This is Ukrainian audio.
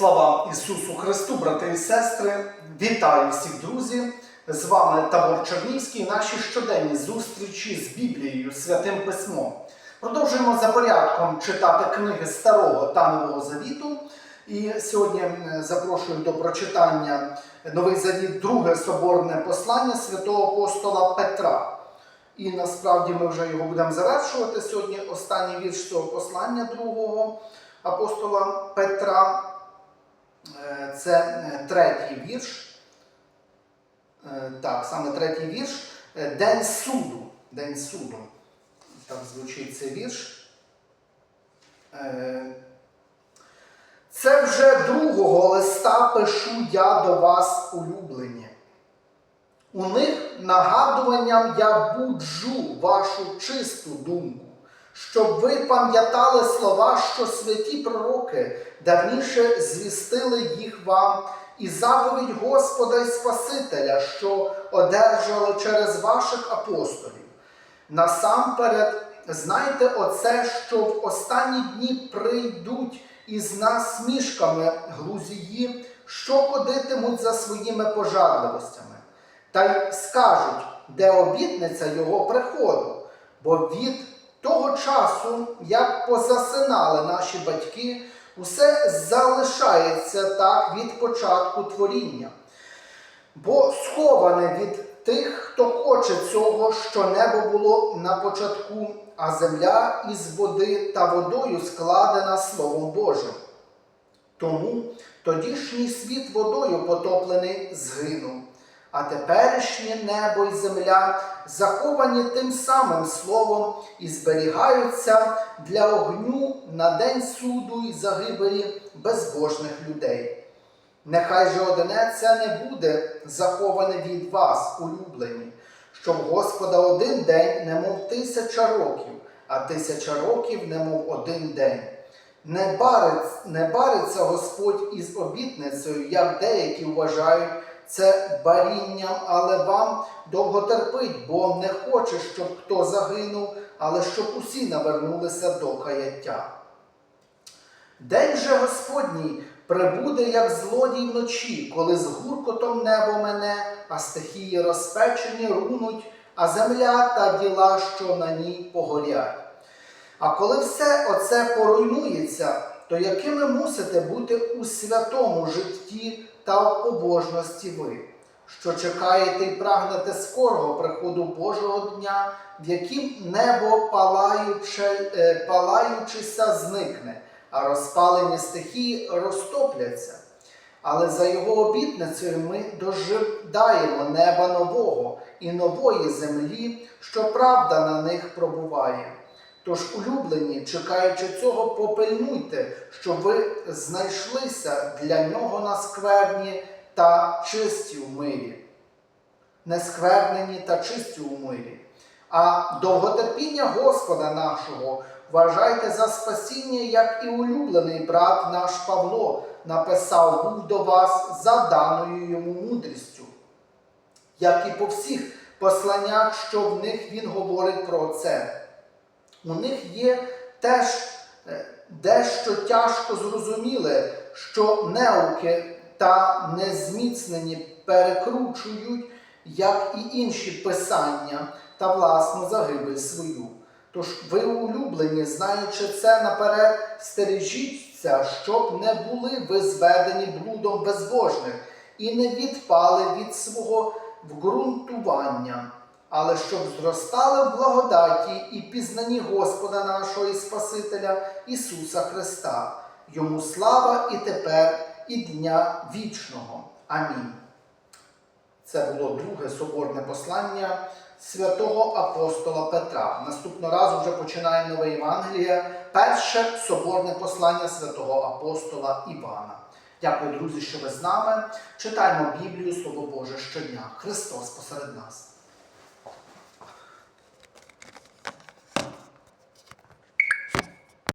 Слава Ісусу Христу, брати і сестри! Вітаю всіх друзів! З вами Табор Чернівський, наші щоденні зустрічі з Біблією, Святим Письмом. Продовжуємо за порядком читати книги Старого та Нового Завіту. І сьогодні запрошую до прочитання Новий Завіт, друге соборне послання святого апостола Петра. І насправді ми вже його будемо завершувати. Сьогодні останній вірш цього послання другого апостола Петра. Е, Це е, третій вірш. Е, Так, саме третій вірш. День суду. День суду. Так звучить цей вірш. Це вже другого листа пишу я до вас, улюблені. У них нагадуванням я буджу вашу чисту думку, щоб ви пам'ятали слова, що святі пророки давніше звістили їх вам, і заповідь Господа і Спасителя, що одержали через ваших апостолів. Насамперед, знайте оце, що в останні дні прийдуть із нас мішками глузії, що ходитимуть за своїми пожадливостями, та й скажуть, де обітниця його приходу, бо від того часу, як позасинали наші батьки, усе залишається так від початку творіння. Бо сховане від тих, хто хоче цього, що небо було на початку, а земля із води та водою складена Словом Божим. Тому тодішній світ водою потоплений згинув, а теперішнє небо і земля заховані тим самим словом і зберігаються для огню на день суду і загибелі безбожних людей. Нехай же одне це не буде заховане від вас, улюблені, щоб Господа один день, немов тисяча років, а тисяча років, немов один день. Не бариться, не бариться Господь із обітницею, як деякі вважають це барінням, але вам довго терпить, бо не хоче, щоб хто загинув, але щоб усі навернулися до каяття. День же Господній прибуде, як злодій вночі, коли з гуркотом небо мене, а стихії розпечені рунуть, а земля та діла, що на ній погорять. А коли все оце поруйнується, то якими мусите бути у святому житті та в побожності ви, що чекаєте і прагнете скорого приходу Божого дня, в яким небо палаюче, е, палаючися зникне, а розпалені стихії розтопляться. Але за його обітницею ми дожидаємо неба нового і нової землі, що правда на них пробуває. Тож, улюблені, чекаючи цього, попильнуйте, щоб ви знайшлися для нього на скверні та чисті у мирі, несквернені та чисті у мирі. А довготерпіння Господа нашого вважайте за спасіння, як і улюблений брат наш Павло написав був до вас за даною йому мудрістю, як і по всіх посланнях, що в них він говорить про це. У них є теж е, дещо тяжко зрозуміле, що неуки та незміцнені перекручують, як і інші писання та власну загибель свою. Тож ви, улюблені, знаючи це наперед, стережіться, щоб не були ви зведені блудом безбожних і не відпали від свого вґрунтування але щоб зростали в благодаті і пізнанні Господа нашого і Спасителя Ісуса Христа. Йому слава і тепер, і дня вічного. Амінь. Це було друге соборне послання святого апостола Петра. Наступного разу вже починає нове Євангеліє, перше соборне послання святого апостола Івана. Дякую, друзі, що ви з нами. Читаємо Біблію, Слово Боже щодня. Христос посеред нас.